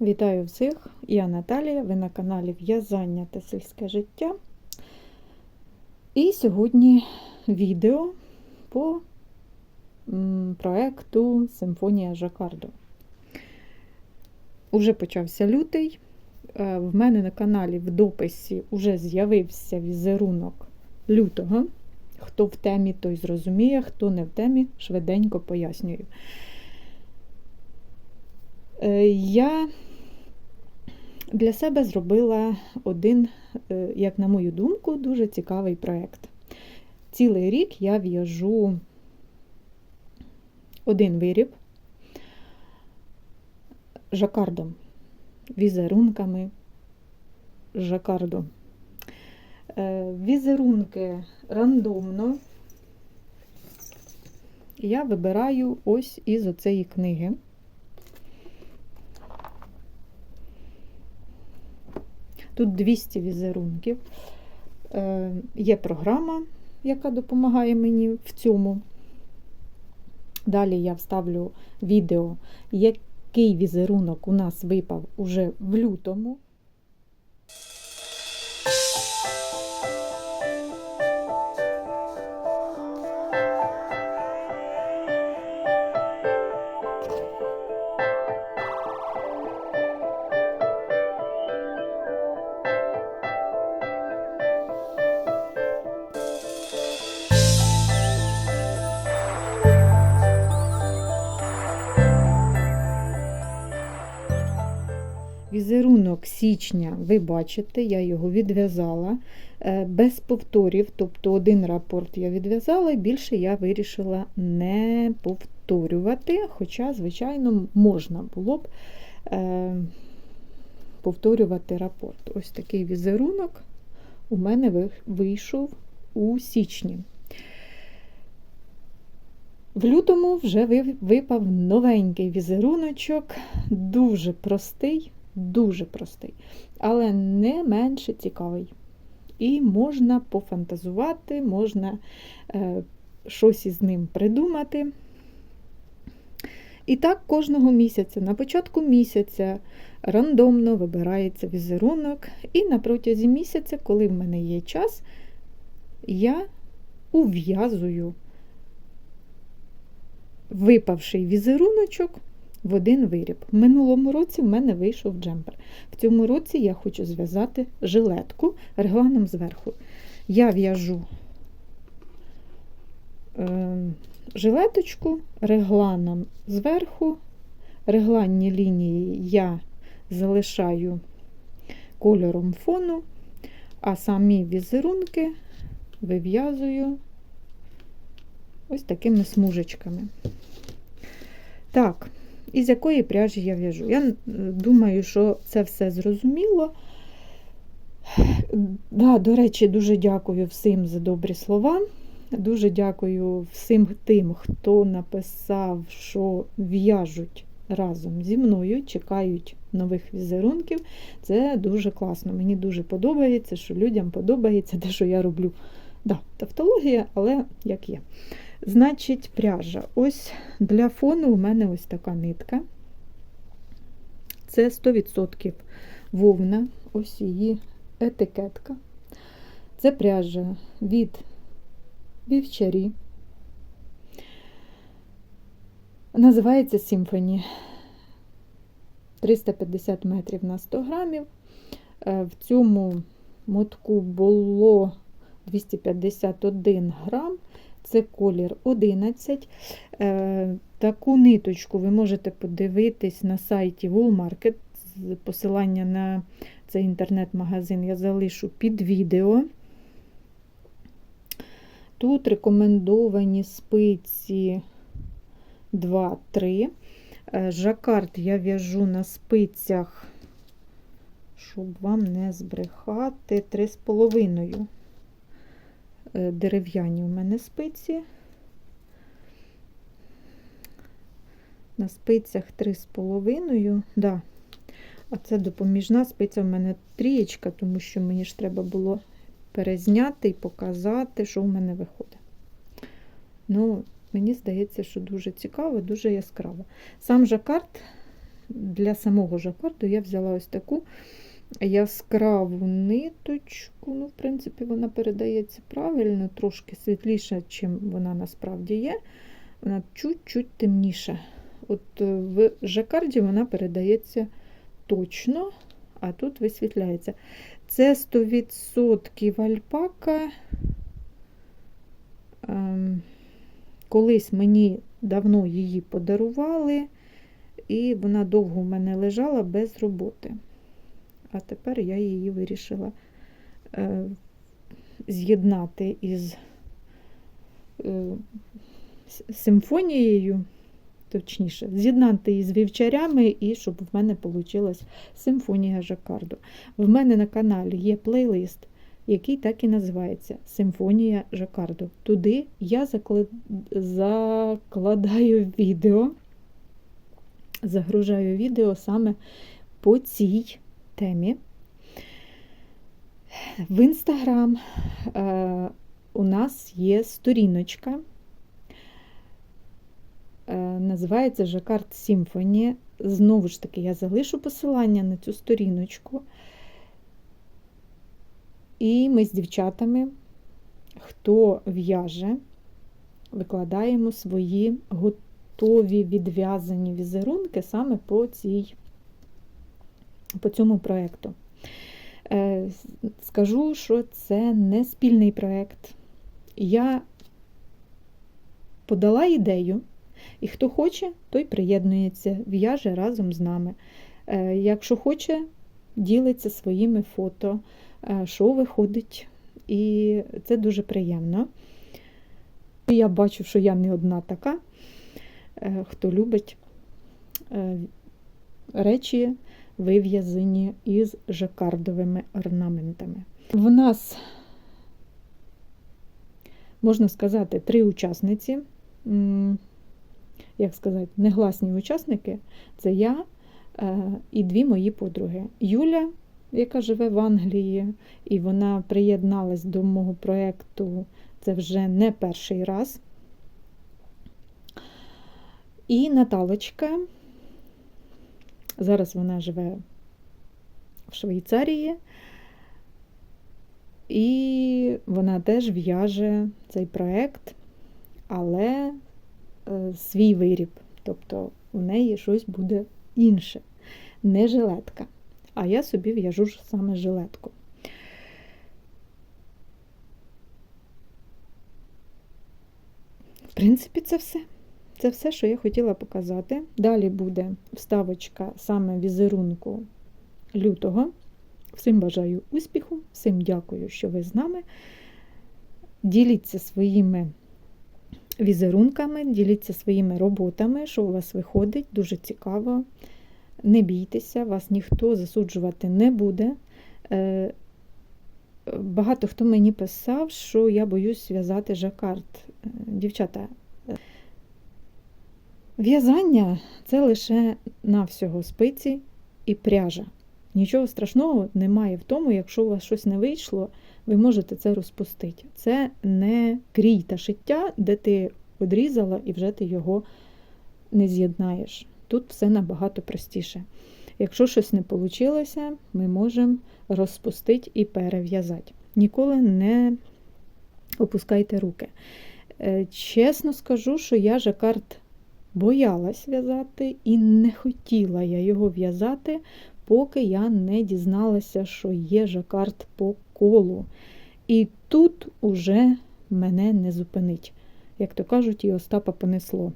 Вітаю всіх! Я Наталія, ви на каналі В'язання та сільське життя. І сьогодні відео по проекту Симфонія Жакарду. Уже почався лютий. Е, В мене на каналі в дописі вже з'явився візерунок лютого. Хто в темі, той зрозуміє, хто не в темі, швиденько пояснюю. Е, Я для себе зробила один, е, як на мою думку, дуже цікавий проєкт. Цілий рік я в'яжу один виріб жакардом, візерунками жакарду. Е, Візерунки рандомно я вибираю ось із оцеї книги. Тут 200 візерунків. Е, Є програма, яка допомагає мені в цьому. Далі я вставлю відео, який візерунок у нас випав уже в лютому. Візерунок січня, ви бачите, я його відв'язала е, без повторів, тобто один рапорт я відв'язала, більше я вирішила не повторювати, хоча, звичайно, можна було б е, повторювати рапорт. Ось такий візерунок у мене вийшов у січні. В лютому вже випав новенький візеруночок, дуже простий, дуже простий, але не менше цікавий. І можна пофантазувати, можна е, щось із ним придумати. І так кожного місяця. На початку місяця рандомно вибирається візерунок, і на протязі місяця, коли в мене є час, я ув'язую випавший візеруночок в один виріб. В минулому році в мене вийшов джемпер. В цьому році я хочу зв'язати жилетку регланом зверху. Я в'яжу е, жилеточку регланом зверху. Регланні лінії я залишаю кольором фону, а самі візерунки вив'язую ось такими смужечками. Так, із якої пряжі я в'яжу? Я думаю, що це все зрозуміло. Да, До речі, дуже дякую всім за добрі слова. Дуже дякую всім тим, хто написав, що в'яжуть разом зі мною, чекають нових візерунків. Це дуже класно. Мені дуже подобається, що людям подобається те, що я роблю. Да, тавтологія, але як є. Значить, пряжа. Ось для фону у мене ось така нитка. Це 100% вовна, ось її етикетка. Це пряжа від вівчарі. Називається Symphony. 350 метрів на 100 грамів. Е, В цьому мотку було 251 грам. Це колір 11. Е, Таку ниточку ви можете подивитись на сайті Woolmarket. Посилання на цей інтернет-магазин я залишу під відео. Тут рекомендовані спиці 2-3. Е, Жакард я в'яжу на спицях, щоб вам не збрехати, 3,5 е, дерев'яні у мене спиці. На спицях 3,5, да. а це допоміжна спиця в мене трієчка, тому що мені ж треба було перезняти і показати, що в мене виходить. Ну, мені здається, що дуже цікаво, дуже яскраво. Сам жакард для самого жакарду я взяла ось таку яскраву ниточку. Ну, в принципі, вона передається правильно, трошки світліша, чим вона насправді є. Вона чуть-чуть темніша. От е, в жакарді вона передається точно, а тут висвітляється. Це 100% альпака. Ем, Колись мені давно її подарували, і вона довго в мене лежала без роботи. А тепер я її вирішила е, з'єднати із е, симфонією, точніше, з'єднати її з вівчарями, і щоб в мене вийшла симфонія жакарду. В мене на каналі є плейлист, який так і називається Симфонія жакарду. Туди я закла- закладаю відео, загружаю відео саме по цій темі. В інстаграм е, у нас є сторіночка, е, називається Жакард Сімфоні. Знову ж таки, я залишу посилання на цю сторіночку. І ми з дівчатами, хто в'яже, викладаємо свої готові відв'язані візерунки саме по, цій, по цьому проєкту. Е, Скажу, що це не спільний проєкт. Я подала ідею, і хто хоче, той приєднується, в'яже разом з нами. Е, Якщо хоче, ділиться своїми фото, е, що виходить, і це дуже приємно. Я бачу, що я не одна така, хто любить речі, вив'язані із жакардовими орнаментами. В нас, можна сказати, три учасниці. Як сказати, негласні учасники це я е, і дві мої подруги. Юля, яка живе в Англії, і вона приєдналась до мого проєкту це вже не перший раз. І Наталочка, зараз вона живе в Швейцарії, і вона теж в'яже цей проєкт, але е, свій виріб. Тобто у неї щось буде інше, не жилетка. А я собі в'яжу ж саме жилетку. В принципі, це все. Це все, що я хотіла показати. Далі буде вставочка саме візерунку лютого. Всім бажаю успіху, всім дякую, що ви з нами. Діліться своїми візерунками, діліться своїми роботами, що у вас виходить, дуже цікаво. Не бійтеся, вас ніхто засуджувати не буде. Е, Багато хто мені писав, що я боюсь в'язати жакард. Е, Дівчата, в'язання це лише навсього спиці і пряжа. Нічого страшного немає в тому, якщо у вас щось не вийшло, ви можете це розпустити. Це не крій та шиття, де ти одрізала і вже ти його не з'єднаєш. Тут все набагато простіше. Якщо щось не вийшло, ми можемо розпустити і перев'язати. Ніколи не опускайте руки. Е, Чесно скажу, що я жакард боялась в'язати і не хотіла я його в'язати, поки я не дізналася, що є жакард по колу. І тут уже мене не зупинить. Як то кажуть, і Остапа понесло.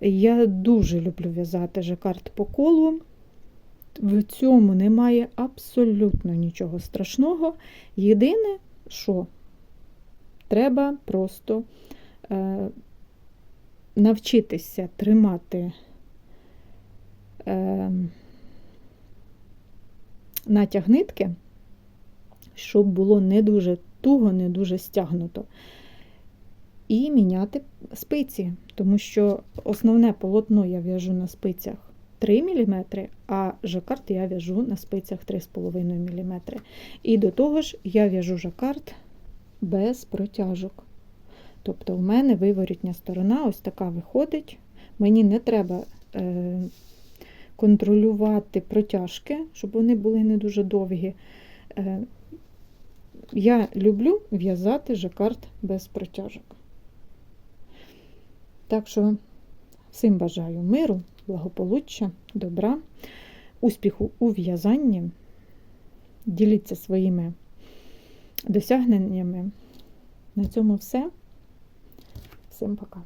Я дуже люблю в'язати жакард по колу. В цьому немає абсолютно нічого страшного. Єдине, що треба просто е, навчитися тримати е, натяг нитки, щоб було не дуже туго, не дуже стягнуто. І міняти спиці, тому що основне полотно я в'яжу на спицях 3 мм, а жакард я в'яжу на спицях 3,5 мм. І до того ж я в'яжу жакард без протяжок. Тобто у мене виворітня сторона ось така виходить. Мені не треба е, контролювати протяжки, щоб вони були не дуже довгі. Е, Я люблю в'язати жакард без протяжок. Так що всім бажаю миру, благополуччя, добра, успіху у в'язанні. Діліться своїми досягненнями. На цьому все. Всім пока.